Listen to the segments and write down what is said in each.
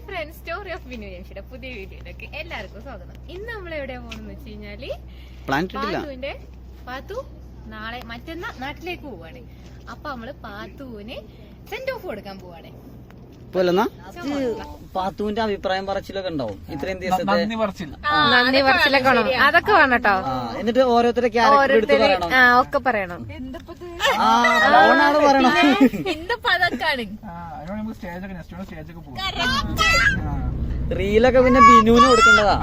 Hi friends story of Binu ജംഷിയുടെ പുതിയ വീഡിയോയിലേക്ക് എല്ലാവർക്കും സ്വാഗതം. ഇന്ന് നമ്മൾ എവിടെയാ പോകുന്നത് വെച്ച് കഴിഞ്ഞാൽ പാത്തുവിന്റെ പാത്തു നാളെ മറ്റന്നാ നാട്ടിലേക്ക് പോവാണ്. അപ്പൊ നമ്മൾ പാത്തുവിന് സെന്റ് ഓഫ് കൊടുക്കാൻ പോവാണ്. പോലെന്നാ പാത്തുവിന്റെ അഭിപ്രായം പറച്ചിലൊക്കെ ഉണ്ടാവും. ഇത്രയും ദിവസത്തെ നന്ദി പറച്ചിലൊക്കെ അതൊക്കെ വേണം കേട്ടോ ആ, എന്നിട്ട് ഓരോരുത്തരെ ക്യാരക്ടർ എടുത്ത് പറയണം? ഒക്കെ പറയണം. ഓണാണ് റീലൊക്കെ പിന്നെ ബിനുവിന് കൊടുക്കേണ്ടതാ.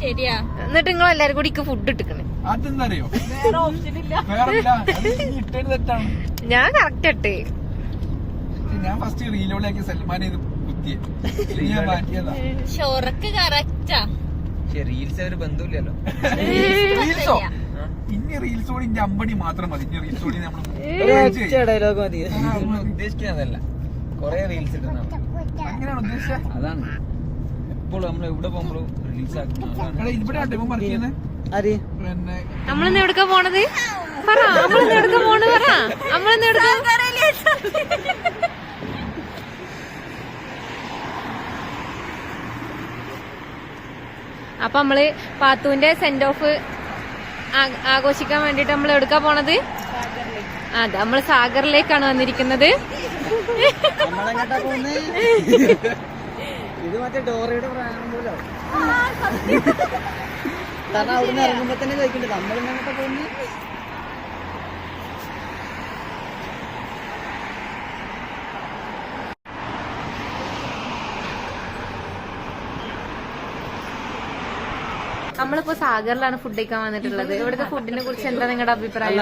ശരിയാ. എന്നിട്ട് നിങ്ങൾ എല്ലാരും കൂടി ഫുഡ് എടുക്കണേ അതെന്താ അറിയോ? വേറെ ഓപ്ഷൻ ഇല്ല. വേറെ ഇല്ല അത് ഇനി തെറ്റാണ്. ഞാൻ കറക്റ്റ് ഇട്ട്. ഞാൻ ഫസ്റ്റ് റീലോളിയാക്കി സൽമാൻ ഇത് കുത്തിയെ ഞാൻ മാറ്റിയതാ. ഷൊറക്ക് കറക്റ്റാ റീൽസ് ഒരു ബന്ധമില്ലല്ലോ. റീൽസോ ഇനി റീൽസ് കൂടി ഇന്റെ അമ്പടി മാത്രം മതി. ഇനി റീൽസ് കൂടി നമ്മൾ ഡയലോഗ് മതി. ഉദ്ദേശിക്കുന്നതല്ല കൊറേ റീൽസ് ഇടുന്നതാണ് അങ്ങനെയാണ് ഉദ്ദേശിച്ചത് അതാണ്. എപ്പോഴും നമ്മൾ എവിടെ പോകുമ്പോഴും റീൽസ് ആക്കുന്നു എടാ ഇവിടെ വർക്ക് ചെയ്യുന്നത് പിന്നെ നമ്മളിന്ന് എവിടുക്ക പോണത്? പറ നമ്മളിന്ന് എവിടുക്ക പോണത്? പറ. നമ്മളിന്ന് എവിടുക്ക? അപ്പൊ നമ്മൾ പാത്തുവിന്റെ സെന്റ് ഓഫ് ആഘോഷിക്കാൻ വേണ്ടിട്ട് നമ്മൾ എടുക്കാൻ പോണത്? അതെ നമ്മൾ സാഗറിലേക്കാണ് വന്നിരിക്കുന്നത്. ഇത് മറ്റേ ഡോറയുടെ പ്രായം പോലും? കാരണം അവിടുന്ന് ഇറങ്ങുമ്പോ തന്നെ കഴിക്കണ്ടേ നമ്മളെങ്ങട്ടാ പോകുന്നേ നമ്മളിപ്പോ സാഗറിലാണ് ഫുഡ് കഴിക്കാൻ വന്നിട്ടുള്ളത്. ഇവിടുത്തെ ഫുഡിനെ കുറിച്ച് എന്താ നിങ്ങളുടെ അല്ല അഭിപ്രായം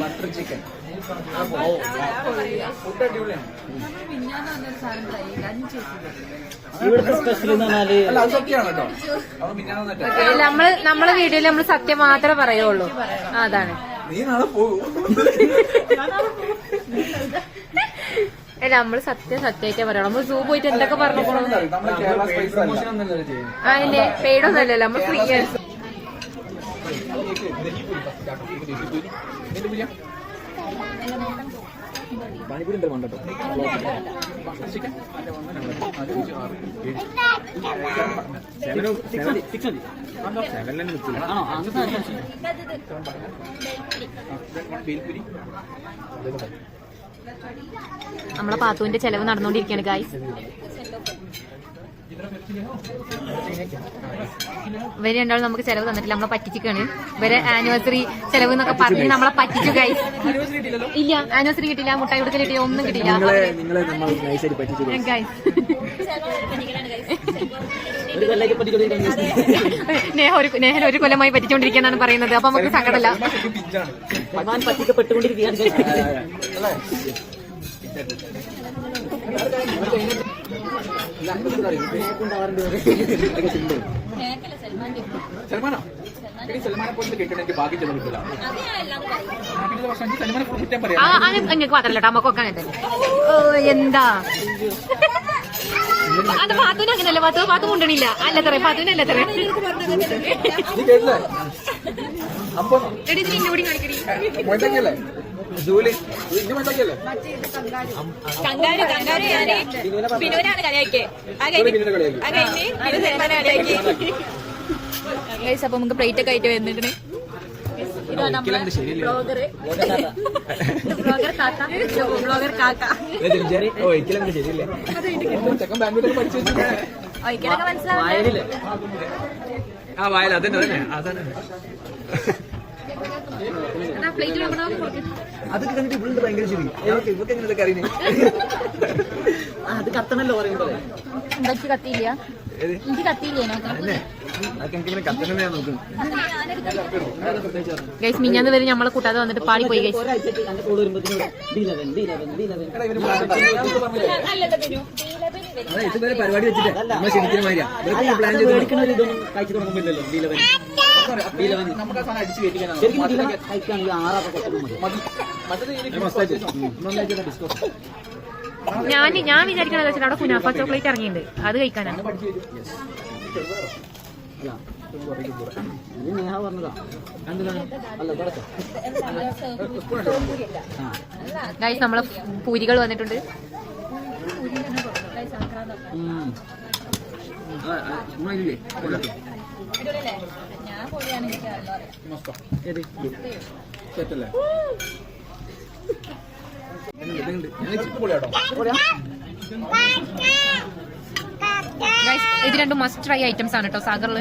ബട്ടർ ചിക്കൻ നമ്മൾ നമ്മളെ വീഡിയോയിൽ നമ്മൾ സത്യം മാത്രമേ പറയുള്ളൂ. അതാണ്. നീ നാളെ പോകും അല്ല നമ്മൾ സത്യം സത്യമായിട്ടേ പറയുള്ളൂ നമ്മൾ സൂ പോയിട്ട് എന്തൊക്കെ പറഞ്ഞു പോകണം നമ്മുടെ അല്ലല്ലോ നമ്മൾ അതിന്റെ ഫ്രീ ആണ്. പാനിപ്പൂരി ഉണ്ട് വേണ്ടോ നമ്മളെ പാത്തുവിന്റെ ചെലവ് നടന്നുകൊണ്ടിരിക്കുകയാണ് ഗായ്സ് ഇവർ രണ്ടാളും നമുക്ക് ചെലവ് തന്നിട്ടില്ല. നമ്മളെ പറ്റിച്ചിക്കാണ് ഇവരെ ആനിവേഴ്സറി ചെലവ് എന്നൊക്കെ പറഞ്ഞ് നമ്മളെ പറ്റിച്ചു കൈ ഇല്ല ആനിവേഴ്സറി കിട്ടില്ല മുട്ടായി കൊടുക്കൽ കിട്ടില്ല ഒന്നും കിട്ടില്ല നേഹ ഒരു നേഹൻ ഒരു കൊല്ലമായി പറ്റിച്ചോണ്ടിരിക്കാന്നാണ് പറയുന്നത്. അപ്പൊ നമുക്ക് സങ്കടമല്ല. പറ്റിക്കപ്പെട്ടുകൊണ്ടിരിക്കുകയാണ്. സൽമാനോ? എടി സൽമാനെ പോലെ കിട്ടണ എനിക്ക് ഭാഗ്യം ചെന്ന് കിട്ടില്ല എനിക്ക് സൽമാനെ കുറ്റം പറയാം നിങ്ങൾക്ക് മാത്രല്ല നമുക്കൊക്കെ അങ്ങനെ തന്നെ എന്താ? അത് പാത്തുവിന് അങ്ങനല്ല പാത്തു പാത്തു കൊണ്ടണില്ല അല്ല തറേ പാത്തുവിന് അല്ല തറേ. എടി ഇതിന് ഇന്നോടി കാണിക്കടി. മൊയ്തക്കല്ലേ ജൂലി. ഇന്ന് മൊയ്തക്കല്ലേ കങ്കാരു കങ്കാരു ഞാൻ ബിനുവിനാണ് കളിയാക്കിയത് ആ കളിയാക്കി. കളിയാക്കി. അപ്പൊ നമുക്ക് പ്ലേറ്റ് ഒക്കെ ആയിട്ട് വന്നിട്ട് ആ വായല അതന്നെ അതന്നെ. അതന്നെ പ്ലേറ്റ് അതൊക്കെ കണ്ടിട്ട് ഇവിടെ ഭയങ്കര ശരി ഇവർക്ക് ഇവർക്ക് എങ്ങനെ ഇതൊക്കെ അറിയുന്നത് അത് കത്തണല്ലോ പറയുമ്പോ എനിക്ക് കത്തിയില്ല ഗൈസ് മിഞ്ഞാന്ന് വരെ നമ്മളെ കൂട്ടാതെ വന്നിട്ട് ഗൈസ് അല്ലല്ലോ ബിനു അതെ ഇതുവരെ പരിപാടി വെച്ചിട്ട്. നമ്മൾ ശരിക്കും പ്ലാൻ ചെയ്ത്. മേടിക്കണ ഒരു ഇതൊന്നും കഴിച്ചു തുടങ്ങുമ്പോഴല്ലോ ഡി ലെവൻ ഡി ലെവൻ നമുക്ക് അടിച്ചു കയറ്റിക്കാനാണ് ശരിക്കും ഡി ലെവൻ കഴിക്കുകയാണെങ്കിൽ ആറാത്ത കുറച്ചും മതി. ഞാൻ ഞാൻ വിചാരിക്കണത് വെച്ചാൽ അവിടെ കുനാഫ ചോക്ലേറ്റ് ഇറങ്ങിയിട്ടുണ്ട് അത് കഴിക്കാനാണ് നമ്മളെ പൂരികൾ വന്നിട്ടുണ്ട്. ഞാൻ ഇത് രണ്ടും മസ്റ്റ് ട്രൈ ഐറ്റംസ് ആണ് കേട്ടോ സാഗറിൽ.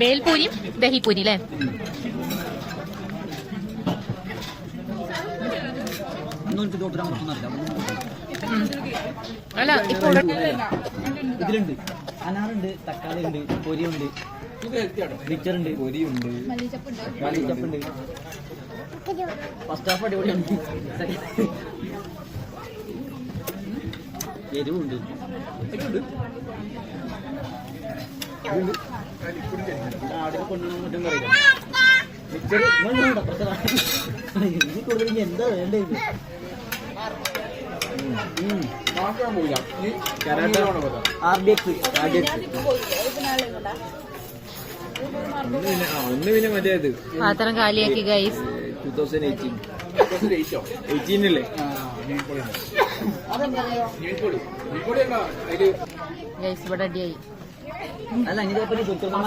ബേൽപൂരിയും ദഹിപൂരി അല്ലേ അല്ല ഇപ്പോൾ ഇതിലുണ്ട്. അനാറുണ്ട് തക്കാളി ഉണ്ട് പൊരിയുണ്ട്. മിച്ചറുണ്ട് പൊരിയുണ്ട്. മല്ലിച്ചപ്പുണ്ട്. First half അടിപൊളിയുണ്ട് എരിവുണ്ട്. ആടിനെ കൊണ്ടുവന്ന് മറ്റും പറയില്ല. കൂടുതൽ ഇനി എന്താ വേണ്ടത്? R D X. R D X ഒന്ന് പിന്നെ ആ ഒന്ന് പിന്നെ മറ്റേ ഇത് പാത്രം കാലിയാക്കി ഗൈസ് ഗൈസ് ഇവിടെ അടിയായി അല്ല ഇനി ഇപ്പൊ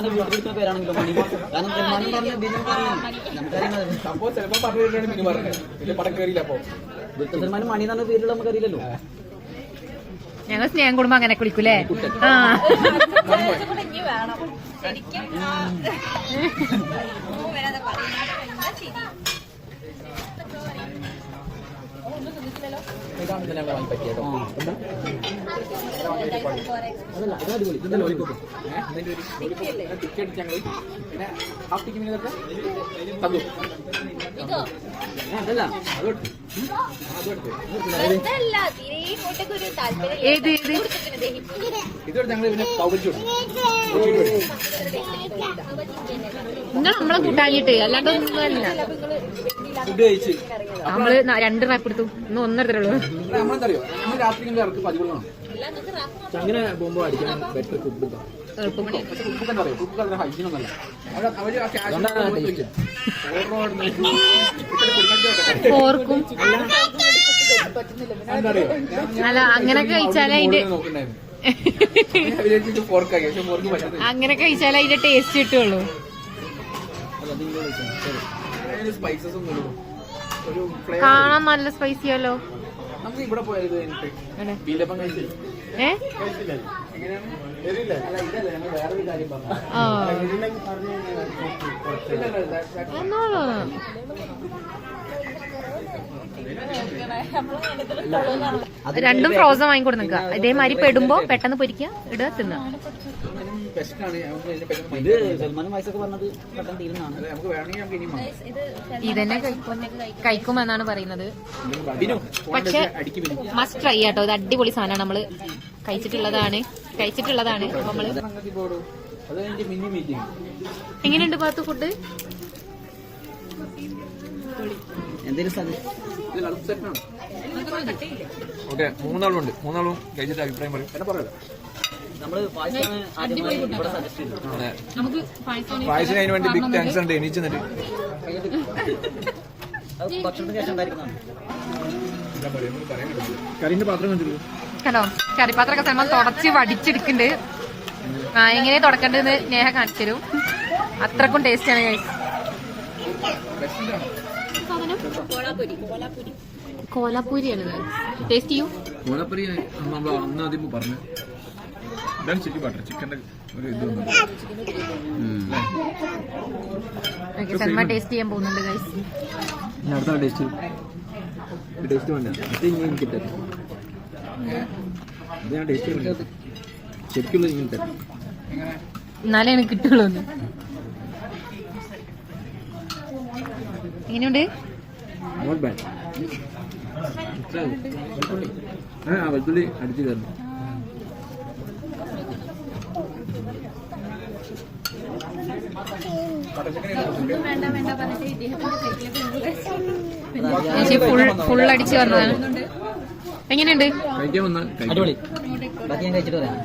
വീട്ടിലിരിക്കുന്ന പേരാണെങ്കിലും മണി കാരണം സൽമാൻ പറഞ്ഞ ബിനു പറഞ്ഞു സംഭവം ചിലപ്പോ പറഞ്ഞിട്ടാണ് മിനി പറഞ്ഞത്. വലിയ പടം കയറിയില്ല അപ്പൊ. ദുൽഖർ സൽമാൻ മണി എന്ന പേരുള്ള നമുക്കറിയില്ലല്ലോ ഞങ്ങൾ സ്നേഹം കുടുംബം അങ്ങനെ കുളിക്കൂലേ? ആ. ശരിക്കും ഓ, വരാതെ പറയുന്നത് ശരി. ഇതാണ് ഇന്നലെ ഞങ്ങളെ വാങ്ങി പറ്റിയത് ആ. അതല്ല. അത് അടിപൊളി ഇതിന്റെ ലോലിപ്പോപ്പ് ടിക്കറ്റ് ഞങ്ങൾ പിന്നെ ഹാഫ് ടിക്കറ്റ് തന്നു അതല്ല പിന്നെ നിങ്ങൾ നമ്മളെ കൂട്ടാഞ്ഞിട്ട് അല്ലാണ്ട് ഒന്നുമല്ല. ഫുഡ് കഴിച്ച് നമ്മൾ രണ്ട് റാപ്പ് എടുത്തു. ഇന്ന് ഒന്നെടുത്തുള്ളൂ നമ്മളെന്തറിയോ? നമ്മൾ രാത്രി ഇറക്കി അങ്ങനെ അടിക്കാൻ ബെറ്റർ ഫുഡ് എന്താ അത്ര ഹൈജീൻ ഒന്നല്ല അവർ ആ അല്ല അങ്ങനൊക്കെ കഴിച്ചാലേ അതിന്റെ അങ്ങനെ കഴിച്ചാലേ അതിന്റെ ടേസ്റ്റ് കിട്ടുള്ളൂ. അതിന് സ്പൈസസ് ഒന്നും ഇടും ഒരു ഫ്ലേവർ കാണാൻ നല്ല സ്പൈസിയല്ലോ നമുക്ക് ഇവിടെ പോയത് ഇത് കഴിഞ്ഞിട്ട് എവിടെ? ബീലപ്പം കഴിച്ചില്ല? ഏ? കഴിച്ചില്ല? എങ്ങനെയാണ്? വരില്ല അല്ല ഇതല്ല ഞങ്ങൾ വേറൊരു കാര്യം പറഞ്ഞു ആ ഇല്ല, ഇല്ല, that- that- എന്നോളൂ രണ്ടും ഫ്രോസൺ വാങ്ങിക്കൊടുക്ക ഇതേമാതിരി പെടുമ്പോ പെട്ടെന്ന് പൊരിക്കുക ഇടുക തിന്നുക. ഇത് സൽമാനും വയസ്സൊക്കെ പറഞ്ഞത് പെട്ടെന്ന് തീരുന്നതാണ്. ഇതന്നെ കഴിക്കും. കഴിക്കുമെന്നാണ് പറയുന്നത്. ബിനു, പക്ഷെ. മസ്റ്റ് ട്രൈ ആട്ടോ. ഇത് അടിപൊളി സാധനമാണ് നമ്മൾ കഴിച്ചിട്ടുള്ളതാണ്. കഴിച്ചിട്ടുള്ളതാണ് നമ്മൾ. എങ്ങനെയുണ്ട് പാത്തു ഫുഡ് ഓക്കെ മൂന്നാളുണ്ട്. മൂന്നാളും കഴിച്ചിട്ട് അഭിപ്രായം പറയും. എന്നെ പറയല്ലോ പായസം അതിന് വേണ്ടി ബിഗ് താങ്ക്സ് ഉണ്ട്. എണീച്ച് നിന്നിട്ട്. കറിന്റെ പാത്രം കണ്ടിരുന്നു. ഹലോ കറിപ്പാത്രമൊക്കെ സൽമാൻ തുടച്ച് വടിച്ചെടുക്കുന്നുണ്ട്. ആ എങ്ങനെ തുടക്കേണ്ടതെന്ന് നേഹ കാണിച്ചു തരും. അത്രക്കും ടേസ്റ്റ് ആണ് guys. കോലാപ്പൂരിയാണ് ടേസ്റ്റ് ചെയ്യൂ. കോലാപ്പൂരി നമ്മൾ അന്ന് ആദ്യം പറഞ്ഞു. ഇതാണ് ചിക്കൻ ബട്ടർ ചിക്കന്റെ ഒരു ഇത് വന്നു. ടേസ്റ്റ് ചെയ്യാൻ പോകുന്നുണ്ട് ഗൈസ് ഞാൻ അടുത്ത ടേസ്റ്റ് വേണ്ട എനിക്ക് തരും. ഇത് ഞാൻ ടേസ്റ്റ് ചെയ്യുന്നുണ്ട് ശരിക്കുള്ള ഇങ്ങനെ തരും. എന്നാലേ എനിക്ക് കിട്ടുള്ളൂ ഒന്ന്. എങ്ങനെയുണ്ട്? നോട്ട് ബാഡ് ആ വെളുത്തുള്ളി. അടിച്ചു കയറുന്നു പറഞ്ഞിട്ട് ഇദ്ദേഹത്തിന്റെ ചേച്ചി ഫുൾ ഫുൾ അടിച്ച് വന്നതാണ്. എങ്ങനെയുണ്ട്? അടിപൊളി. ബാക്കി ഞാൻ കഴിച്ചിട്ട് പറയാം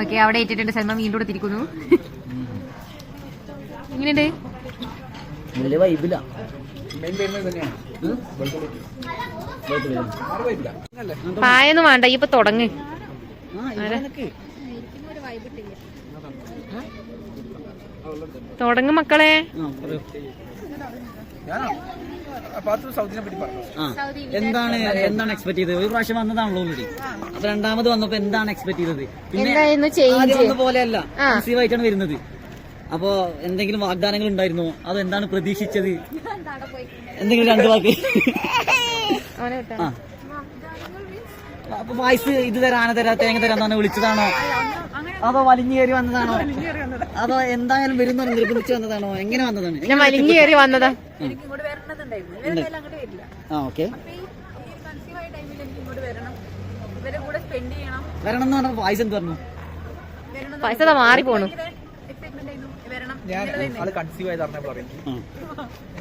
ഓക്കെ അവിടെ ഏറ്റിട്ടുണ്ട്. സൽമാൻ വീണ്ടും കൂടെ തിരിക്കുന്നു. എങ്ങനെയുണ്ട്? വലിയ വൈബില്ല പായൊന്നും വേണ്ട ഈ ഇപ്പൊ തുടങ്ങ്. തുടങ്ങ് മക്കളെ. എന്താണ് എന്താണ് എക്സ്പെക്ട് ചെയ്തത്? ഒരു പ്രാവശ്യം വന്നതാണല്ലോ ഓൾറെഡി അപ്പൊ രണ്ടാമത് വന്നപ്പോ എന്താണ് എക്സ്പെക്ട് ചെയ്തത്? പിന്നെ പോലെയല്ല. ആയിട്ടാണ് വരുന്നത്. അപ്പൊ എന്തെങ്കിലും വാഗ്ദാനങ്ങൾ ഉണ്ടായിരുന്നോ? അത് എന്താണ് പ്രതീക്ഷിച്ചത് എന്തെങ്കിലും രണ്ടു വാക്ക്. ആ. വയസ്സ് ഇത് തരാന തരാ തേങ്ങ തരാന്നാണ് വിളിച്ചതാണോ? അതോ വലിഞ്ഞു കയറി വന്നതാണോ? അതോ എന്തായാലും വരുന്നോ? നിർബന്ധിച്ച് വന്നതാണോ? എങ്ങനെ വന്നതാണ്? ഞാൻ വലിഞ്ഞു കയറി വന്നതാ. ആ ഓക്കെ. അപ്പൊ ഈ കൺസീവ് ആയ ടൈമിൽ എനിക്ക് ഇങ്ങോട്ട് വരണം ഇവരെ കൂടെ സ്പെൻഡ് ചെയ്യണം വരണം എന്ന് പറഞ്ഞ വയസ്സ് എന്ത് പറഞ്ഞു പൈസ മാറി പോണു. എക്സൈറ്റ്മെന്റ് ആയിരുന്നു വരണം ഞാൻ ആൾ കൺസീവ് ആയി അറിഞ്ഞപ്പോൾ പറയും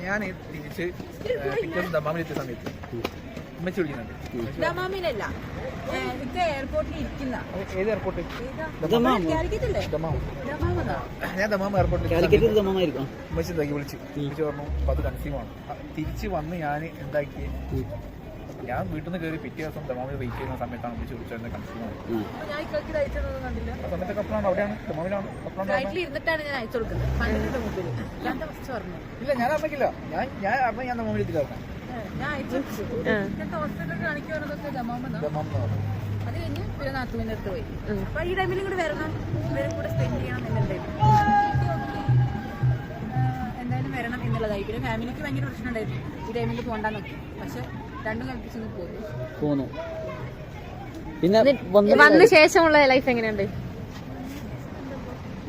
ഞാൻ തിരിച്ച് പിറ്റേന്ന് ദമാമിലെത്തിയ സമയത്ത്. ഉമ്മച്ചി വിളിക്കുന്നുണ്ട്. എയർപോർട്ടിൽ ഇരിക്കുന്ന. ഏത് എയർപോർട്ട് ഞാൻ ദമാം എയർപോർട്ടിൽ ഉമ്മച്ചി എന്താക്കി വിളിച്ചു? വിളിച്ചു പറഞ്ഞു അപ്പൊ അത് കൺസീവ് ആണ്. തിരിച്ചു വന്ന് ഞാൻ എന്താക്കി ഞാൻ വീട്ടിൽ നിന്ന് കയറി പിറ്റേ ദിവസം ദമാമിൽ വെയിറ്റ് ചെയ്യുന്ന സമയത്താണ് ഉമ്മച്ചി വിളിച്ചത് കൺസീവ് ആണ്. ആ സമയത്ത് കപ്പലാണ് അവിടെയാണ് ദമാമിലാണ് കപ്പലാണ് ഇല്ല ഞാൻ അറിഞ്ഞില്ല ഞാൻ ഞാൻ അപ്പൊ ഞാൻ ദമാമിൽ അത് കഴിഞ്ഞ് പിന്നെ നാത്തുവിന്റെ അടുത്ത് പോയി. അപ്പൊ ഈ ടൈമിൽ ഇങ്ങോട്ട് വരണം. ഇവരും കൂടെ സ്പെൻഡ് ചെയ്യണം എന്നുണ്ടായിരുന്നു എന്തായാലും വരണം എന്നുള്ളതായി. പിന്നെ ഫാമിലിക്ക് ഭയങ്കര പ്രശ്നം ഉണ്ടായിരുന്നു. ഈ ടൈമിൽ പോകണ്ടെന്നൊക്കെ പക്ഷെ രണ്ടും കൽപ്പിച്ചൊന്ന് പോന്നു. പിന്നെ. വന്ന വന്ന ശേഷമുള്ള ലൈഫ് എങ്ങനെയുണ്ട്?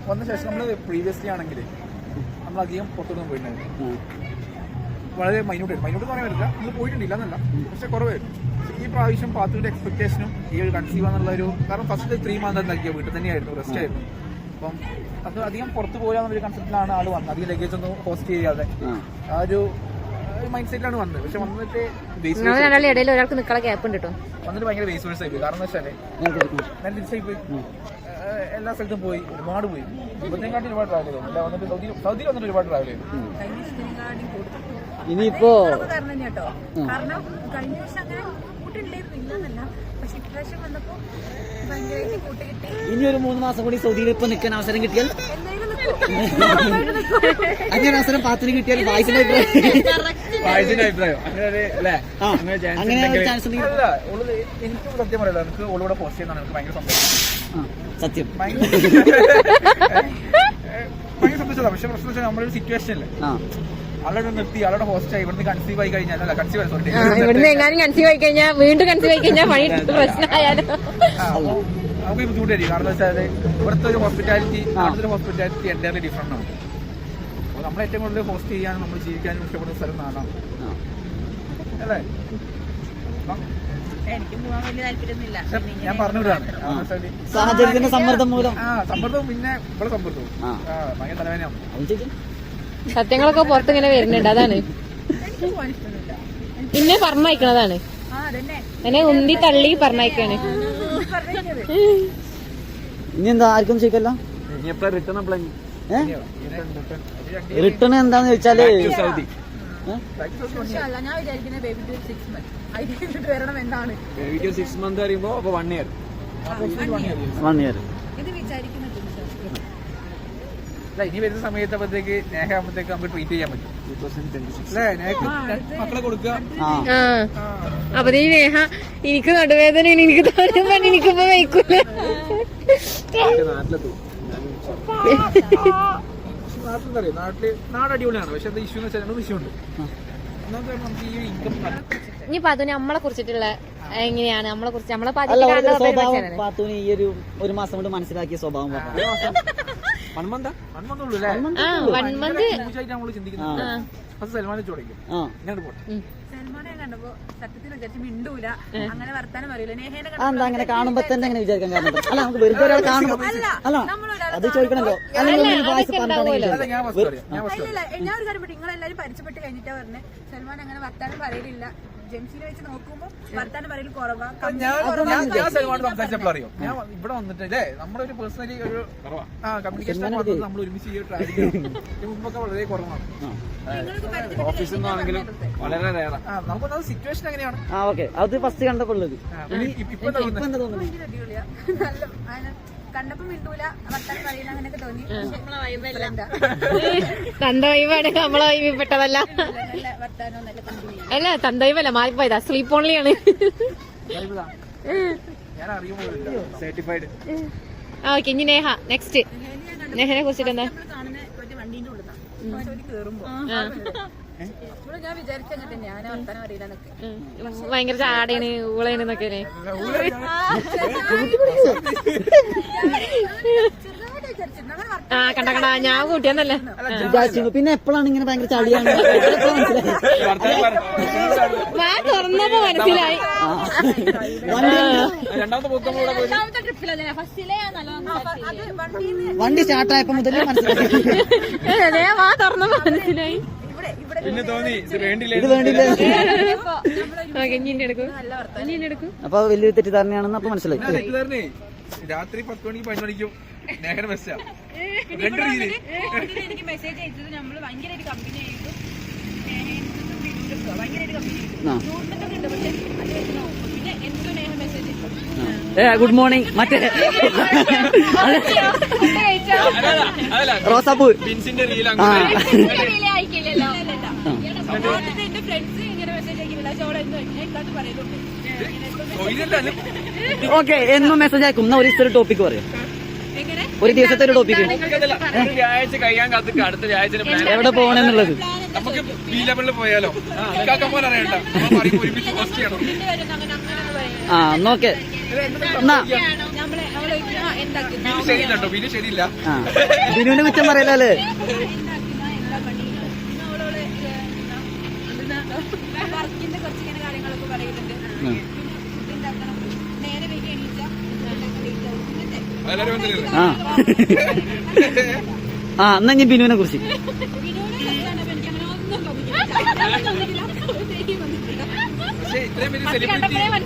വന്ന ശേഷം നമ്മൾ പ്രീവിയസ്ലി ആണെങ്കിൽ നമ്മൾ അധികം പുറത്തൊന്നും പോയിട്ടുണ്ടായിരുന്നു വളരെ മൈന്യൂട്ട് മൈന്യൂട്ട് എന്ന് പറയാൻ പറ്റില്ല. നമ്മൾ പോയിട്ടില്ല എന്നല്ല. പക്ഷെ കുറവായിരുന്നു ഈ പ്രാവശ്യം പാത്തുവിന്റെ എക്സ്പെക്ടേഷനും ഈ ഒരു കൺസീവ് എന്നുള്ള ഒരു കാരണം ഫസ്റ്റ് ത്രീ മന്ത് എന്താക്കിയ വീട്ടിൽ തന്നെയായിരുന്നു. റെസ്റ്റ് ആയിരുന്നു. അപ്പം അത് അധികം പുറത്തു പോകാന്നൊരു കൺസെപ്റ്റിലാണ് ആൾ വന്നത്. അധികം ലഗേജ് ഒന്നും ഹോസ്റ്റ് ചെയ്യാതെ. ആ. ഒരു മൈൻഡ് സെറ്റിലാണ് വന്നത്. പക്ഷെ വന്നിട്ട് ഇടയിൽ ഒരാൾക്ക് ഗ്യാപ്പ് ഉണ്ട് കേട്ടോ വന്നിട്ട് ഭയങ്കര ബേസ് വേഴ്സ് ആയി പോയി. കാരണം വെച്ചാൽ ഞാൻ എല്ലാ സ്ഥലത്തും പോയി. ഒരുപാട് പോയി. ഇപ്പത്തേക്കാട്ടി ഒരുപാട് ട്രാവൽ ചെയ്തു. അല്ല വന്നിട്ട് സൗദി സൗദിയിൽ വന്നിട്ട് ഒരുപാട് ട്രാവൽ ചെയ്തു. ഇനിയിപ്പോ കാരണം കേട്ടോ. കാരണം കഴിഞ്ഞ വർഷം അങ്ങനെ കൂട്ടുണ്ടായിരുന്നു ഇല്ലെന്നല്ല. പക്ഷെ ഇപ്രാവശ്യം വന്നപ്പോ ഭയങ്കരമായിട്ട് കൂട്ട് കിട്ടി ഇനി ഒരു മൂന്ന് മാസം കൂടി സൗദിയിൽ ഇപ്പൊ നിൽക്കാൻ അവസരം കിട്ടിയാൽ? അങ്ങനെ അവസരം പാത്തിന് കിട്ടിയാൽ വായിസിന്റെ വായിച്ചിന്റെ അഭിപ്രായം. അങ്ങനെ അഭിപ്രായം. അങ്ങനെ ഓൾ എനിക്ക് സത്യം പറയാം എനിക്ക് ഓളിവിടെ പോസ്റ്റ് ചെയ്യുന്നതാണ്. എനിക്ക് ഭയങ്കര സന്തോഷം. സത്യം. ഭയങ്കര സന്തോഷം പക്ഷെ പ്രശ്നം വെച്ചാൽ നമ്മളൊരു സിറ്റുവേഷൻ അല്ലേ? നിർത്തി ഇവിടുന്ന് കൺസീവ് ആയി കഴിഞ്ഞാൽ അല്ല കൺസീവ് സോറി ഇവിടുന്ന് എങ്ങാനും കൺസീവ് ആയി കഴിഞ്ഞാൽ വീണ്ടും കൺസീവ് ആയി കഴിഞ്ഞാൽ പണി പ്രശ്നമായാലോ? നമുക്ക് ബുദ്ധിമുട്ടായിരിക്കും കാരണം വെച്ചാൽ ഇവിടുത്തെ ഒരു ഹോസ്പിറ്റാലിറ്റി അവിടുത്തെ ഹോസ്പിറ്റാലിറ്റി എന്റെ ഡിഫറെന്റ് ആണ്. അപ്പോൾ നമ്മൾ ഏറ്റവും കൂടുതൽ ഹോസ്റ്റ് ചെയ്യാനും നമ്മൾ ജീവിക്കാനും ഇഷ്ടപ്പെടുന്ന സ്ഥലം നാടാണ് അല്ലേ? ഞാൻ പറഞ്ഞുവിടാണ് സാഹചര്യത്തിന്റെ സമ്മർദ്ദം മൂലം. ആ സമ്മർദ്ദവും പിന്നെ ഇവിടെ സമ്മർദ്ദവും. ഭയങ്കര തലവേനയാണ്. സത്യങ്ങളൊക്കെ പുറത്തിങ്ങനെ വരുന്നുണ്ട് അതാണ്. പിന്നെ പറഞ്ഞയക്കണതാണ്. ആ അതന്നെ എന്നെ ഉന്തി തള്ളി പറഞ്ഞയക്കാണ്. ഇനി എന്താ ആർക്കും ചോദിക്കല്ല? ഇനി റിട്ടേൺ എന്താന്ന് വെച്ചാൽ ഞാൻ വിചാരിക്കുന്നത് ബേബി ടു സിക്സ് മന്ത് കഴിഞ്ഞിട്ട് വരണം എന്താണ് വീഡിയോ സിക്സ് മന്ത് അറിയുമ്പോ അപ്പൊ വൺ ഇയർ വൺ ഇയർ ഇത് വിചാരിക്കുന്നത് അല്ല ഇനി വരുന്ന സമയത്ത് അപ്പോഴത്തേക്ക് നേഹ ആകുമ്പോഴത്തേക്ക് നമുക്ക് ട്രീറ്റ് ചെയ്യാൻ പറ്റും. അല്ലേ മക്കളെ കൊടുക്കുക അപ്പൊ നീ നേഹ എനിക്ക് നടുവേദന എനിക്ക് എനിക്കിപ്പോ വയ്ക്കൂല. നാട്ടിലെത്തും. നാട്ടിൽ അറിയാം നാട്ടിൽ നാട് അടിപൊളിയാണ് പക്ഷെ എന്താ ഇഷ്യൂ എന്ന് വെച്ചാൽ രണ്ടും ഇഷ്യൂ ഉണ്ട്. ഒന്നാമത്തെ നമുക്ക് ഈ ഇൻകം ഇനിയിപ്പോ അത് നമ്മളെ കുറിച്ചിട്ടുള്ള എങ്ങനെയാണ്? നമ്മളെ കുറിച്ച് നമ്മളെ സ്വഭാവം ഈ ഒരു ഒരു മാസം കൊണ്ട് മനസ്സിലാക്കിയ സ്വഭാവം പറഞ്ഞു വൺമന്താ മൺമന്നുള്ളൂ അല്ലേ? ആ വൺ മന്ത് ആയിട്ട് നമ്മൾ ചിന്തിക്കുന്നത് ഫസ്റ്റ് സൽമാനെ ചോദിക്കും ഇങ്ങോട്ട് പോട്ടെ. എന്താ അങ്ങനെ കാണുമ്പോ തന്നെ അങ്ങനെ വിചാരിക്കാൻ കാരണം അല്ല നമുക്ക് വെറുതെ ഒരാൾ കാണുമ്പോ അല്ല അത് ചോദിക്കണല്ലോ. അല്ലെങ്കിൽ അല്ല ഞാൻ ഞാൻ ഞാൻ ഒരു കാര്യം പറ്റി നിങ്ങളെല്ലാരും പരിചയപ്പെട്ട് കഴിഞ്ഞിട്ടാ പറഞ്ഞേ. സൽമാൻ അങ്ങനെ വർത്താനം പറയലില്ല. ജംഷീനെ വെച്ച് നോക്കുമ്പോൾ വർത്താനം പറയൽ കുറവാ. ഞാൻ ഞാൻ ഞാൻ സൽമാനോട് സംസാരിച്ചപ്പോൾ അറിയോ. ഞാൻ ഇവിടെ വന്നിട്ട് ഇല്ലേ നമ്മുടെ ഒരു പേഴ്സണലി ഒരു ആ കമ്മ്യൂണിക്കേഷൻ നമ്മൾ ഒരുമിച്ച് ഈ ട്രാവലിംഗ് മുമ്പൊക്കെ വളരെ കുറവാണ്. ഓഫീസിൽ നിന്നാണെങ്കിലും വളരെ സിറ്റുവേഷൻ എങ്ങനെയാണ്? ആ ഓക്കെ അത് ഫസ്റ്റ് കണ്ടപ്പോൾ ഉള്ളത് ഇപ്പൊ- ഇപ്പൊ എന്താ തോന്നുന്നത്? കണ്ടപ്പോ മിണ്ടൂല. വർത്താനം പറയുന്ന അങ്ങനെയൊക്കെ തോന്നി. പക്ഷെ എന്താ തന്ത വൈവാണ് നമ്മളെ പെട്ടതല്ല. കമ്പനി അല്ല തന്ത മാറി മാറിപ്പോയതാ. സ്ലീപ്പ് ഓൺലിയാണ് ആണ്. ഓക്കെ ഇനി നേഹ. നെക്സ്റ്റ് നെഹനെ കുറിച്ചിട്ട് എന്താ? വണ്ടീന്റെ ഉള്ളിലാണ് ഭയങ്കര ചാടേണ് ഊളേണ് ആ കണ്ട കണ്ട ഞാൻ കൂട്ടിയെന്നല്ലേ? പിന്നെ എപ്പോഴാണ് ഇങ്ങനെ ഭയങ്കര ചളിയാണ്? ഞാൻ തുറന്നപ്പോ മനസ്സിലായി. വണ്ടി സ്റ്റാർട്ടായപ്പോ മുതലേ മനസ്സിലായി. തുറന്നപ്പോ മനസ്സിലായി. പിന്നെ തോന്നി ഇത് വേണ്ടില്ല അപ്പൊ വലിയൊരു തെറ്റിദ്ധാരണയാണെന്ന് അപ്പൊ മനസ്സിലായി. രാത്രി പത്ത് മണിക്ക് പതിനൊന്ന് മണിക്കും നേരെ മെസ്സാണ് രണ്ട് രീതി എനിക്ക് മെസ്സേജ് അയച്ചത് നമ്മൾ ഭയങ്കരമായിട്ട് കമ്പനി ചെയ്തു ഗുഡ് മോർണിംഗ് മറ്റേ റോസാപ്പൂ ബിൻസിന്റെ റീൽ ഓക്കെ എന്നും മെസ്സേജ് അയക്കും. എന്നാ ഒരു ദിവസത്തെ ഒരു ടോപ്പിക് പറയാം. ഒരു ദിവസത്തെ ഒരു ടോപ്പിക് കഴിയാൻ അടുത്ത എവിടെ പോകണെന്നുള്ളത് നമുക്ക് ബി ലെവലിൽ പോയാലോ. ഇക്കാക്ക പോലെ അറിയണ്ട. ആ നോക്കെ. ബിനുവിനെ കുറ്റം പറയലല്ലേ? ആ. എന്നാ ഞാൻ ബിനുവിനെ കുറിച്ച്.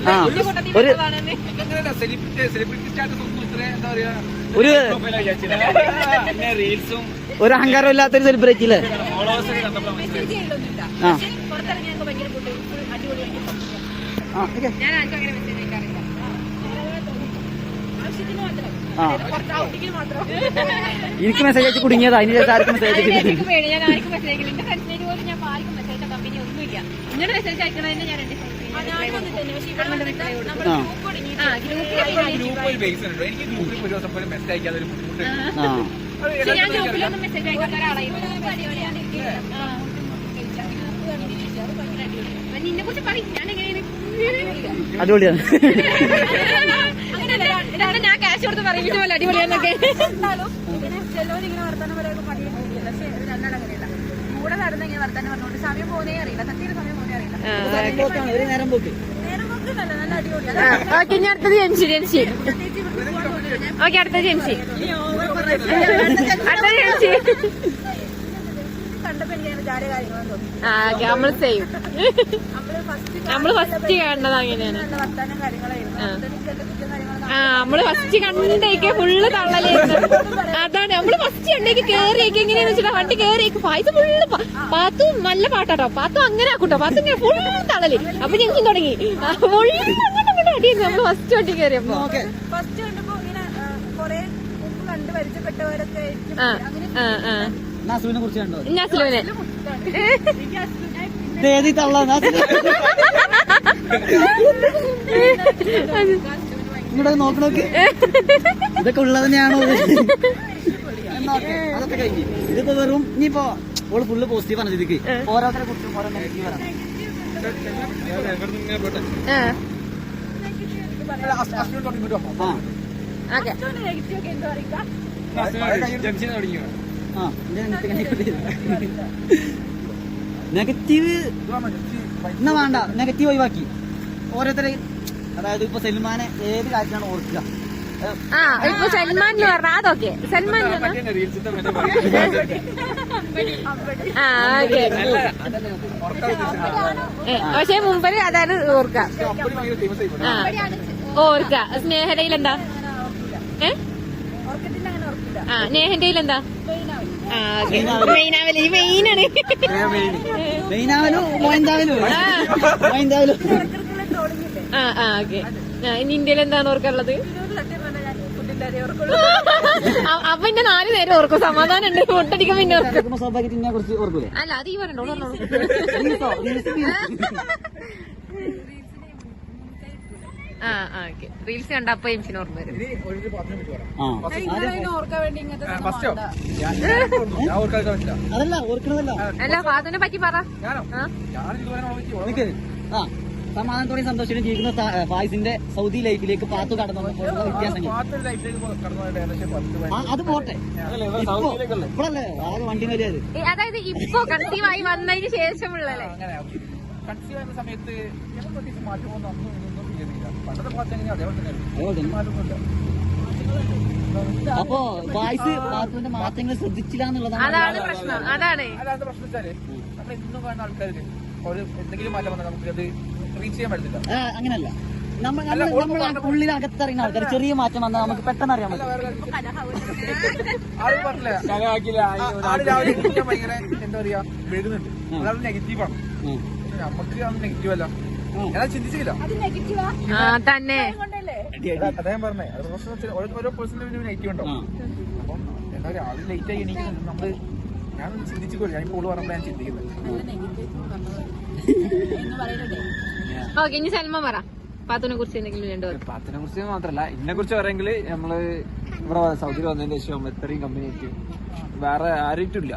ആ ഒരു ഒരു അഹങ്കാരം ഇല്ലാത്തൊരു സെലിബ്രിറ്റി അല്ലേ. ആ. എനിക്ക് മെസ്സേജ് അയച്ച് കുടുങ്ങിയതാ. അതിന് ശേഷം ആർക്കും മെസ്സേജ് അയച്ചിട്ടില്ല പേടി ഞാൻ ആർക്കും മെസ്സേജ് അയക്കില്ല. എന്റെ ഫ്രണ്ട്സിനെ പോലും ഞാൻ ആർക്കും മെസ്സേജ് കമ്പനി ഒന്നുമില്ല. ഇങ്ങനെ മെസ്സേജ് അയക്കണതിന് ഞാൻ എന്റെ ഗ്രൂപ്പിൽ ഗ്രൂപ്പ് ബേസ് ഉണ്ട് എനിക്ക് ഗ്രൂപ്പിൽ ഒരു ദിവസം പോലും മെസ്സേജ് അയക്കാതെ ഒരു ബുദ്ധിമുട്ട് ആ ഞാൻ. ഗ്രൂപ്പിലൊന്നും മെസ്സേജ് അയക്കാത്ത ഒരാളായിരുന്നു നിന്നെ കുറിച്ച് പറയും ഞാൻ എങ്ങനെയാണ് അടിപൊളിയാണ് ഞാൻ ക്യാഷ് കൊടുത്ത് പറയുന്നത് പോലെ അടിപൊളിയാന്നൊക്കെ ചിലവരിങ്ങനെ വർത്താനം പറയാൻ മടിയൊന്നുമില്ല പക്ഷേ രണ്ടാളങ്ങനെയല്ല കൂടെ നടന്ന് ഇങ്ങനെ വർത്താനം പറഞ്ഞുകൊണ്ട് സമയം പോകുന്നേ അറിയില്ല. സത്യം സമയം ഓക്കെ. ഇനി അടുത്തത് ജെംസി ജെംസി ഓക്കെ അടുത്തത് ജെംസി അടുത്ത ജെംസി ആ ഓക്കെ നമ്മൾ ഫസ്റ്റ് നമ്മൾ ഫസ്റ്റ് കാണുന്നത് അങ്ങനെയാണ്. ആ നമ്മൾ ഫസ്റ്റ് കണ്ടേക്ക് ഫുള്ള് തള്ളലായിരുന്നു അതാണ് നമ്മൾ ഫസ്റ്റ് കണ്ടേക്ക് കേറിയേക്ക്. എങ്ങനെയാന്ന് വെച്ചിട്ടാ വണ്ടി കേറിയേക്ക്. ഇത് ഫുള്ള് പാത്തും നല്ല പാട്ടാട്ടോ. പാത്തും അങ്ങനെ ആക്കൂട്ടോ. പാത്തു ഇങ്ങനെ ഫുള്ള് തള്ളൽ. അപ്പൊ ഞങ്ങൾ തുടങ്ങി. ഫുള്ള് അങ്ങോട്ട് അങ്ങോട്ട് അടിയായിരുന്നു നമ്മൾ ഫസ്റ്റ് വണ്ടി കയറിയപ്പോ ഫസ്റ്റ് കണ്ടപ്പോ ഇങ്ങനെ കുറെ മുമ്പ് കണ്ട് പരിചയപ്പെട്ടവരൊക്കെ നാസുവിനെ കുറിച്ച് തള്ള നാസുവിനെ ഇങ്ങോട്ട് നോക്ക് നോക്ക് ഇതൊക്കെ ഉള്ളത് തന്നെയാണോ അതൊക്കെ കഴിഞ്ഞ്. ഇതിപ്പോ വെറും ഇനിയിപ്പോ ഓൾ ഫുള്ള് പോസിറ്റീവ് ആണ് ഇതിക്ക്. ഓരോരുത്തരെ കുറിച്ചും ഓരോ നെഗറ്റീവ് ആണ്. നെഗറ്റീവ് എന്നാ വേണ്ട. നെഗറ്റീവ് ഒഴിവാക്കി. ഓരോരുത്തരെ അതായത് ഇപ്പൊ സൽമാനെ ഏത് കാര്യത്തിലാണ് ഓർക്കുക? ആ ഇപ്പൊ സൽമാൻ എന്ന് പറഞ്ഞാൽ അതൊക്കെ. സൽമാൻ. ആ ഓക്കെ. പക്ഷെ മുമ്പര് അതാണ് ഓർക്ക. ആ. ഓർക്ക. സ്നേഹതയിൽ എന്താ ഏ? അങ്ങനെ ഓർക്കില്ല ആ സ്നേഹന്റെ എന്താ ആ മെയിനാവൽ. ഈ മെയിനാണ്. മെയിനാവലും. മോയന്താവലും മോയന്താവലും ആ ആ ഓക്കെ. ഇനി ഇന്ത്യയിൽ എന്താണ് ഓർക്കാനുള്ളത്? അപ്പൊ എന്റെ നാല് നേരം ഓർക്കും. സമാധാനം ഉണ്ട്. ഫുഡടിക്കാൻ പിന്നെ ഓർക്കും. അല്ല അത് ഈ പറഞ്ഞോ ആ ആ ഓക്കെ. റീൽസ് കണ്ട അപ്പൊ എംസിന് ഓർമ്മ വരും. അല്ല ഫാദുനെ പറ്റി പറ. ഞാനോ ആ ഞാൻ ഇതുവരെ പറ്റി നിക്ക് ആ സമാധാനത്തോടെ സന്തോഷത്തോടെ ജീവിക്കുന്ന ഫായിസിന്റെ സൗദി ലൈഫിലേക്ക് പാത്തു കടന്നു വന്നപ്പോഴുള്ള വ്യത്യാസങ്ങൾ അത് പോട്ടെ. ഇപ്പോ- ഇപ്പോഴല്ലേ ആകെ വണ്ടി വലിയത് അതായത് ഇപ്പൊ കൺസീവായി വന്നതിന് ശേഷമുള്ള കൺസീവ് ആയിരുന്ന സമയത്ത് ഞങ്ങൾ പ്രത്യേകിച്ച് മാറ്റമൊന്നും അന്നും ഇതൊന്നും ഫീൽ ചെയ്തില്ല പണ്ടത്തെ പാട്ട് എങ്ങനെയാ അതേപോലെ തന്നെ അതേപോലെ മാറ്റമൊന്നുമില്ല അപ്പൊ വായിസ് പാത്തുവിന്റെ മാറ്റങ്ങൾ ശ്രദ്ധിച്ചില്ല എന്നുള്ളതാണ് അതാണ് പ്രശ്നം. അതാണ്. അതാണ് പ്രശ്നം വെച്ചാൽ നമ്മൾ ഇന്നും കാണുന്ന ആൾക്കാർക്ക് ഒരു എന്തെങ്കിലും മാറ്റം വന്നാൽ നമുക്ക് അത് റീച്ച് ചെയ്യാൻ പറ്റില്ല. ആ, അങ്ങനല്ല. നമ്മൾ നമ്മൾ ആൾക്കാർ ചെറിയ മാറ്റം വന്നാൽ നമുക്ക് പെട്ടെന്ന് അറിയാൻ പറ്റും. ആരും പറഞ്ഞില്ല. ആൾ രാവിലെ എണീക്കാൻ ഭയങ്കര എന്താ പറയാ വെഴുകുന്നുണ്ട് അതാണ് നെഗറ്റീവാണ് ഉം. നമുക്ക് അത് നെഗറ്റീവ് അല്ല. ഞാൻ ചിന്തിച്ചില്ല. അത് നെഗറ്റീവാ ആ? തന്നെ. കൊണ്ടല്ലേ? അദ്ദേഹം പറഞ്ഞേ. അത് പ്രശ്നം വെച്ചാൽ ഓരോ- ഓരോ പേഴ്സണിലും നെഗറ്റീവ് ഉണ്ടാവും ആ. അപ്പം എന്താ പറയാ ആൾ ലേറ്റ് ആയി എണീക്കുന്നത് നമ്മൾ ഞാനൊന്ന് ചിന്തിച്ചില്ല ഞാൻ ഇപ്പോൾ ചിന്തിക്കുന്നത് ഓക്കെ ഇനി സൽമ പറ. പാത്തനെ കുറിച്ച് എന്തെങ്കിലും രണ്ടു പാത്തിനെ കുറിച്ച് മാത്രല്ല. ഇതിനെ കുറിച്ച് പറയുമെങ്കിൽ നമ്മൾ ഇവിടെ സൗദിയിൽ വന്നതിന് ശേഷം ഇത്രയും കമ്പനി ആയിട്ട് വേറെ ആരായിട്ടില്ല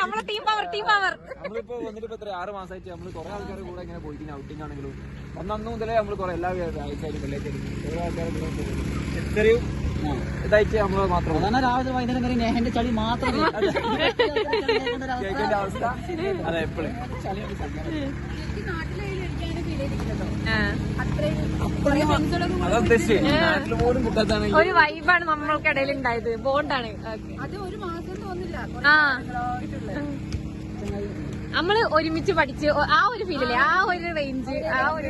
നമ്മളെ ടീം പവർ ടീം പവർ നമ്മളിപ്പോ വന്നിട്ട് ഇപ്പൊ എത്ര ആറ് മാസമായിട്ട് നമ്മൾ കുറെ ആൾക്കാരുടെ കൂടെ ഇങ്ങനെ പോയിട്ട് ഔട്ടിംഗ് ആണെങ്കിലും. അന്ന് അന്ന് മുതലേ നമ്മൾ കുറെ എല്ലാ ആഴ്ചയിലും വെള്ളിയാഴ്ചയിലും കുറെ ആൾക്കാരുടെ കൂടെ. ഇത്രയും ഇതായിട്ട് നമ്മൾ മാത്രം രാവിലെ വൈകുന്നേരം വരെ നേഹന്റെ ചളി മാത്രം അവസ്ഥ. അതെ എപ്പോഴും നാട്ടിലായാലും എനിക്കങ്ങനെ ഫീൽ ചെയ്തിട്ടുണ്ടോ ആ. അത്രയും കുറെ ഫ്രണ്ട്സുകളൊക്കെ അതാ ഉദ്ദേശിച്ചത് നാട്ടിൽ പോലും കിട്ടാത്താണ് ഒരു വൈബാണ് നമ്മൾക്കിടയിൽ ഉണ്ടായത്. ബോണ്ടാണ് അത് ഒരു മാസം തോന്നില്ല. ആ. ആയിട്ടുള്ള നമ്മൾ ഒരുമിച്ച് പഠിച്ച് ആ ഒരു ഫീലില്ലേ ആ ഒരു റേഞ്ച് ആ ഒരു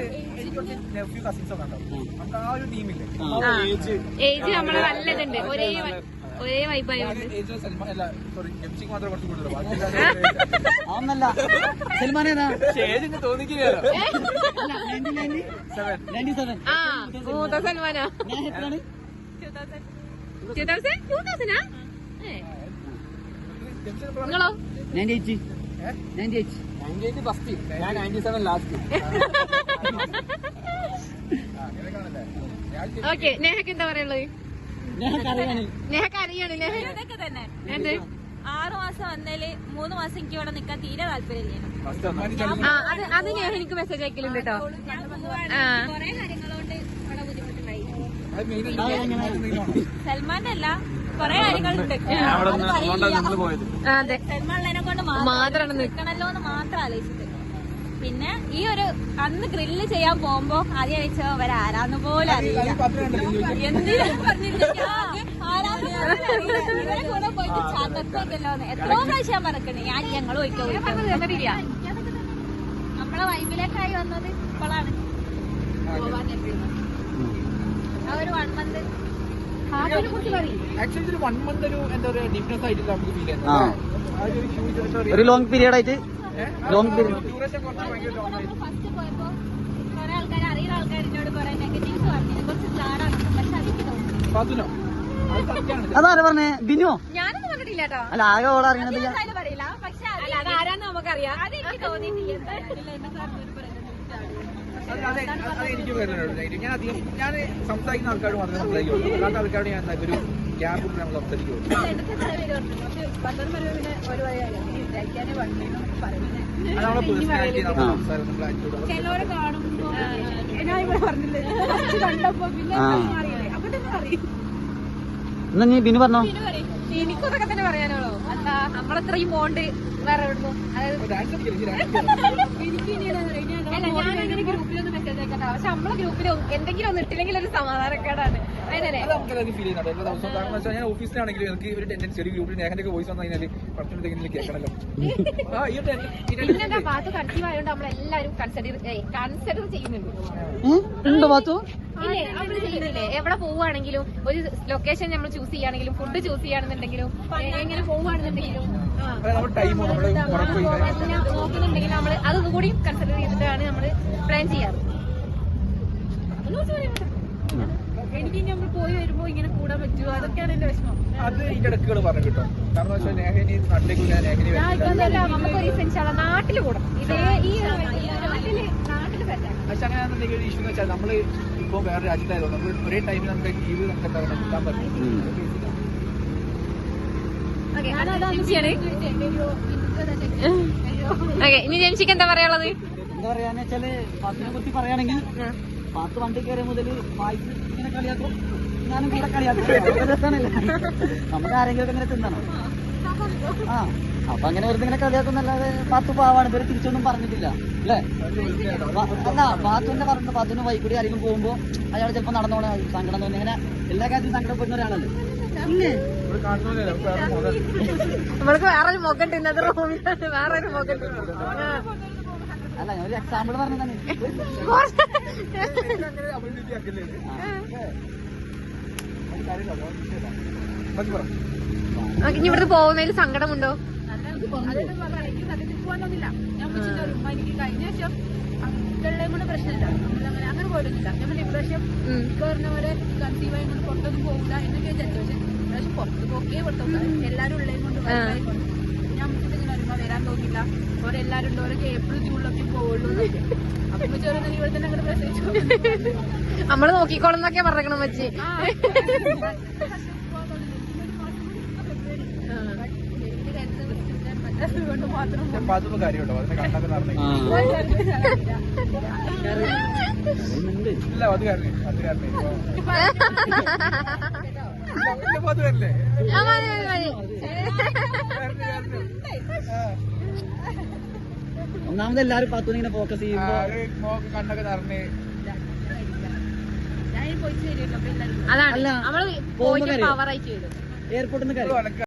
ഏജ് നമ്മൾ നല്ലതുണ്ട് ഒരേ ഒരേ വൈബായി സൽമാൻ ഏതാ? തോന്നിക്കില്ലല്ലോ. സൽമാനാ ഞാൻ എത്രയാണ്? ടൂ തൗസൻഡ് ടൂ തൗസൻഡാ നിങ്ങളോ? Ninety eight ninety eight ninety eight first ഞാൻ നയന്റി സെവൻ ലാസ്റ്റ് ഓക്കെ നേഹക്ക് എന്താ പറയുള്ളത് നെഹക്ക് ഇതൊക്കെ തന്നെ. എന്ത്? ആറു മാസം വന്നേൽ മൂന്ന് മാസം എനിക്ക് ഇവിടെ നിക്കാൻ തീരെ താല്പര്യമില്ല ആ അത് അത് നെഹ എനിക്ക് മെസ്സേജ് അയക്കലുണ്ട് കേട്ടോ ആ. കൊറേ കാര്യങ്ങളുകൊണ്ട് ഇവിടെ ബുദ്ധിമുട്ടുണ്ടായി. അതെങ്ങനെ സൽമാന്റെ അല്ല കൊറേ കാര്യങ്ങളുണ്ട്. അവിടെ അത് അതുകൊണ്ടാണ് പറയില്ല. നിങ്ങൾ പോയത്. ആ, അതെ. സൽമാനെ കൊണ്ട് മാത്രമാണ് നിൽക്കണല്ലോ എന്ന് മാത്രം ആലോചിച്ചിട്ട്. പിന്നെ ഈ ഒരു അന്ന് ഗ്രില്ല് ചെയ്യാൻ പോകുമ്പോ ആദ്യം അയച്ചോ അവരാരാന്ന് പോലും അറിയില്ല. എന്തിനാ പറഞ്ഞില്ല എത്രയോ പ്രാവശ്യം ഞാൻ ഞങ്ങൾ നമ്മളെ വൈബിലേക്കായി വന്നത് ഇപ്പോഴാണ്. ആ ഒരു വൺ മന്ത് ഒരു വൺ മന്ത് ഒരു എന്താ പറയാ ഡിഫറൻസ് ആയിട്ട് നമുക്ക് ഫീൽ ആ. ആ ഒരു huge എന്താ ഒരു ലോങ് പീരീഡ് ആയിട്ട്? ലോങ് പീരീഡ് ഫസ്റ്റ് പോയപ്പോ കുറെ ആൾക്കാർ അറിയുന്ന ആൾക്കാരിനോട് കുറെ നെഗറ്റീവ്സ് കുറച്ച് പക്ഷെ അതെനിക്ക് അതാരാ പറഞ്ഞേ? ബിനുവോ ഞാനൊന്നും കണ്ടിട്ടില്ല കേട്ടോ അല്ല ആകെ ഓള അറിയണത് പറയില്ല. പക്ഷെ ആരാന്ന് നമുക്കറിയാം. അതെനിക്ക് എനിക്ക് വരുന്നുണ്ട് ഞാൻ അധികം ഞാൻ സംസാരിക്കുന്ന ആൾക്കാരോട് മാത്രമേ സംസാരിക്കുള്ളൂ. അല്ലാത്ത ആൾക്കാരോട് ഞാൻ ഒരു ഗ്യാപ്പ് നമ്മൾ സംസാരിക്കുള്ളൂ. പേഴ്സണാലിറ്റി സംസാരം ആറ്റിറ്റ്യൂഡ് ഇവിടെ പറഞ്ഞില്ലേ? കണ്ടപ്പോ പിന്നെ. അറിയില്ലേ. അപ്പൊ തന്നെ അറിയും എന്നാ നീ ബിനു പറഞ്ഞോ? എനിക്കൊക്കെ തന്നെ പറയാനുള്ളൂ. എന്താ നമ്മളത്രയും പോണ്ട് വേറെ എനിക്ക് ഗ്രൂപ്പിലൊന്നും മെസ്സേജ് അയക്കണ്ട. പക്ഷെ നമ്മളെ ഗ്രൂപ്പിൽ എന്തെങ്കിലും ഒന്നും ഇട്ടില്ലെങ്കിൽ ഒരു സമാധാനക്കേടാണ്. അത് നമുക്ക് ഫീൽ ചെയ്യുന്നുണ്ട് എല്ലാ ദിവസവും കാരണം വെച്ചാൽ ഞാൻ ഓഫീസിലാണെങ്കിലും എനിക്ക് ഒരു ടെൻഡൻസി ഒരു ഗ്രൂപ്പിൽ നേഹന്റെ ഒക്കെ വോയിസ് വന്നു കഴിഞ്ഞാൽ പടത്തിനെന്തെങ്കിലും കേൾക്കണല്ലോ. ആ ഈ ഒരു പിന്നെന്താ പാത്ത് കൺസീവ് ആയതുകൊണ്ട് നമ്മളെല്ലാരും കൺസിഡർ കൺസിഡർ ചെയ്യുന്നുണ്ട്. ഉണ്ടോ പാത്തു? ഇല്ലേ നമ്മൾ ചെയ്യുന്നില്ലേ? എവിടെ പോവുകയാണെങ്കിലും ഒരു ലൊക്കേഷൻ നമ്മൾ ചൂസ് ചെയ്യുകയാണെങ്കിലും ഫുഡ് ചൂസ് ചെയ്യുകയാണെന്നുണ്ടെങ്കിലും എ- എങ്ങനെ പോവുകയാണെന്നുണ്ടെങ്കിലും ആ. നമ്മുടെ ടൈം നമ്മുടെ ഉറപ്പ് എല്ലാം നോക്കുന്നുണ്ടെങ്കിൽ നമ്മൾ അതൊന്നും കൂടി കൺസിഡർ ചെയ്തിട്ടാണ് നമ്മൾ പ്ലാൻ ചെയ്യാറ്. ഇനി നമ്മൾ പോയി വരുമ്പോ ഇങ്ങനെ കൂടാൻ പറ്റുമോ അതൊക്കെയാണ് എന്റെ വിഷമം. അത് ഇതിന്റെ ഇടക്കുകൾ പറഞ്ഞു കിട്ടും. കാരണം വെച്ചാൽ നേഹനി നാട്ടിലേക്ക് ഞാൻ നേഹനി നമുക്ക് ഒരു നാട്ടിൽ കൂടാം. ഇതേ ഈ നാട്ടിൽ നാട്ടിൽ പക്ഷെ ഇഷ്യൂ എന്ന് വെച്ചാൽ നമ്മൾ ഇപ്പോൾ വേറെ രാജ്യത്തായതുകൊണ്ട് നമ്മൾ ഒരേ ടൈമിൽ നമുക്ക് ലീവ് നമുക്ക് എന്താ പറയുക കിട്ടാൻ പറ്റും ഓക്കെ ഓക്കെ ഇനി ജംഷിക്ക് എന്താ പറയാനുള്ളത്? എന്താ പറയാന്ന് വെച്ചാൽ പത്തിനെ കുറിച്ച് പറയുകയാണെങ്കിൽ പാത്ത് വണ്ടി കയറിയ മുതൽ വായിച്ച് ഇങ്ങനെ കളിയാക്കും. ഞാനും കൂടെ കളിയാക്കും. രസാണല്ലേ. നമുക്ക് ആരെങ്കിലും ഇങ്ങനെ തിന്നണം? ആ അപ്പൊ അങ്ങനെ വെറുതെ ഇങ്ങനെ കളിയാക്കുന്നല്ലാതെ പാത്തു പാവാണ്. ഇവർ തിരിച്ചൊന്നും പറഞ്ഞിട്ടില്ല. അല്ലേ? അല്ല പാത്തുവിന്റെ പറഞ്ഞു പാത്തുവിന് വൈക്കൂടി ആരെങ്കിലും പോകുമ്പോ അയാൾ ചിലപ്പോ നടന്നോണ സങ്കടം തോന്നി. അങ്ങനെ എല്ലാ കാര്യത്തിലും സങ്കടപ്പെടുന്ന ഒരാളല്ലേ? നമ്മൾക്ക് വേറൊരു മുഖം ഇന്നത്തെ റൂമിലാണ് വേറൊരു മുഖം അല്ല ഞാൻ ഒരു എക്സാമ്പിൾ പറഞ്ഞതാണ്. ഇനി ഇവിടുന്ന് പോകുന്നതിൽ സങ്കടമുണ്ടോ? എനിക്ക് കഴിഞ്ഞ അങ്കിളുടെയും പ്രശ്നമില്ല. അങ്ങനെ അങ്ങനെ പോയിട്ടില്ല നമ്മൾ ഇപ്രാവശ്യം പറഞ്ഞ പോലെ കൺസീവ് ആയി കൊണ്ട് പുറത്തൊന്നും പോകില്ല എന്നൊക്കെ വിചാരിച്ചു പക്ഷെ ഇപ്രാവശ്യം പുറത്ത് പോക്കേ പുറത്തു എല്ലാവരും ഉള്ളതും കൊണ്ട് വരുമ്പോ വരാൻ തോന്നില്ല ഓരെല്ലാരും ഉണ്ട്? ഓരോ ഏപ്രിൽ ജൂണിലൊക്കെ പോവുള്ളൂ എന്നൊക്കെ. അപ്പൊ ചെറുതെങ്കിൽ ഇവിടെ തന്നെ അങ്ങോട്ട് പ്രസവിച്ചു നമ്മൾ നോക്കിക്കോളും എന്നൊക്കെ പറഞ്ഞേക്കണം വെച്ച് ഇല്ല അത് കാരണം അത് കാരണം. ഒന്നാമത് എല്ലാരും പത്തു ഇങ്ങനെ ഫോക്കസ് ചെയ്യുമ്പോ കണ്ണൊക്കെ നിറഞ്ഞ്. ഞാൻ പോയി ശരിയല്ലോ അതാണ് നമ്മൾ പോയിട്ട് കരയോ? പവറായിട്ട് എയർപോർട്ടിൽ നിന്ന്